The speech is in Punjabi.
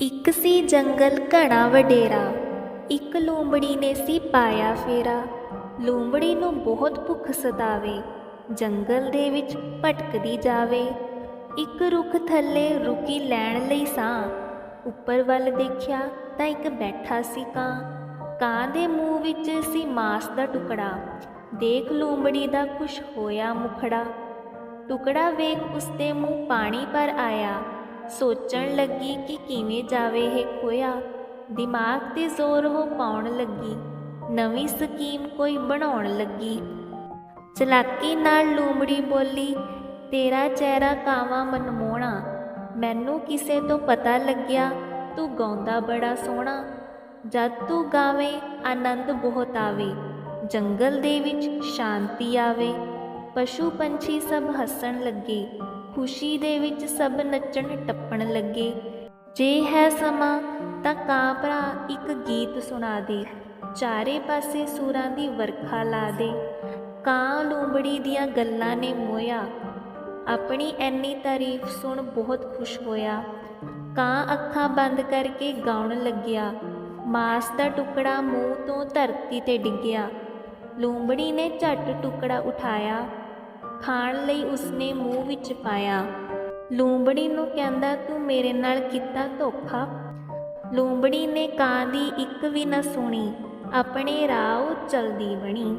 ਇੱਕ ਸੀ ਜੰਗਲ ਘਣਾ ਵਡੇਰਾ, ਇੱਕ ਲੂੰਬੜੀ ਨੇ ਸੀ ਪਾਇਆ ਫੇਰਾ। ਲੂੰਬੜੀ ਨੂੰ ਬਹੁਤ ਭੁੱਖ ਸਤਾਵੇ ਜੰਗਲ ਦੇ ਵਿੱਚ ਭਟਕਦੀ ਜਾਵੇ। ਇੱਕ ਰੁੱਖ ਥੱਲੇ ਰੁਕੀ ਲੈਣ ਲਈ ਸਾਂ, ਉੱਪਰ ਵੱਲ ਦੇਖਿਆ ਤਾਂ ਇੱਕ ਬੈਠਾ ਸੀ ਕਾਂ। ਕਾਂ ਦੇ ਮੂੰਹ ਵਿੱਚ ਸੀ ਮਾਸ ਦਾ ਟੁਕੜਾ, ਦੇਖ ਲੂੰਬੜੀ ਦਾ ਖੁਸ਼ ਹੋਇਆ ਮੁਖੜਾ। ਟੁਕੜਾ ਵੇਖ ਉਸਦੇ ਮੂੰਹ ਪਾਣੀ ਪਰ ਆਇਆ ਸੋਚਣ ਲੱਗੀ ਕਿ ਕਿਵੇਂ ਜਾਵੇ ਇਹ ਖੋਇਆ। ਦਿਮਾਗ ਤੇ ਜ਼ੋਰ ਉਹ ਪਾਉਣ ਲੱਗੀ। ਨਵੀਂ ਸਕੀਮ ਕੋਈ ਬਣਾਉਣ ਲੱਗੀ। ਚਲਾਕੀ ਨਾਲ ਲੂਮੜੀ ਬੋਲੀ, ਤੇਰਾ ਚਿਹਰਾ ਕਾਵਾ ਮਨਮੋਹਣਾ। ਮੈਨੂੰ ਕਿਸੇ ਤੋਂ ਪਤਾ ਲੱਗਿਆ, ਤੂੰ ਗਾਉਂਦਾ ਬੜਾ ਸੋਹਣਾ। ਜਦ ਤੂੰ ਗਾਵੇਂ, ਆਨੰਦ ਬਹੁਤ ਆਵੇ। ਜੰਗਲ ਦੇ ਵਿੱਚ ਸ਼ਾਂਤੀ ਆਵੇ। ਪਸ਼ੂ ਪੰਛੀ ਸਭ ਹੱਸਣ ਲੱਗੇ। ਖੁਸ਼ੀ ਦੇ ਵਿੱਚ ਸਭ ਨੱਚਣ ਟੱਪਣ ਲੱਗੇ। ਜੇ ਹੈ ਸਮਾਂ ਤਾਂ ਕਾਂ ਭਰਾ ਇੱਕ ਗੀਤ ਸੁਣਾ ਦੇ। ਚਾਰੇ ਪਾਸੇ ਸੂਰਾਂ ਦੀ ਵਰਖਾ ਲਾ ਦੇ। ਕਾਂ ਲੂੰਬੜੀ ਦੀਆਂ ਗੱਲਾਂ ਨੇ ਮੋਇਆ। ਆਪਣੀ ਐਨੀ ਤਾਰੀਫ ਸੁਣ ਬਹੁਤ ਖੁਸ਼ ਹੋਇਆ। ਕਾਂ ਅੱਖਾਂ ਬੰਦ ਕਰਕੇ ਗਾਉਣ ਲੱਗਿਆ। ਮਾਸ ਦਾ ਟੁਕੜਾ ਮੂੰਹ ਤੋਂ ਧਰਤੀ ਤੇ ਡਿੱਗਿਆ। ਲੂੰਬੜੀ ਨੇ ਝੱਟ ਟੁਕੜਾ ਉਠਾਇਆ। ਖਾਣ ਲਈ ਉਸਨੇ ਮੂੰਹ ਵਿੱਚ ਪਾਇਆ। ਲੂੰਬੜੀ ਨੂੰ ਕਹਿੰਦਾ, ਤੂੰ ਮੇਰੇ ਨਾਲ ਕੀਤਾ ਧੋਖਾ? ਲੂੰਬੜੀ ਨੇ ਕਾਂ ਦੀ ਇੱਕ ਵੀ ਨਾ ਸੁਣੀ। ਆਪਣੇ ਰਾਹ ਉਹ ਚਲਦੀ ਬਣੀ।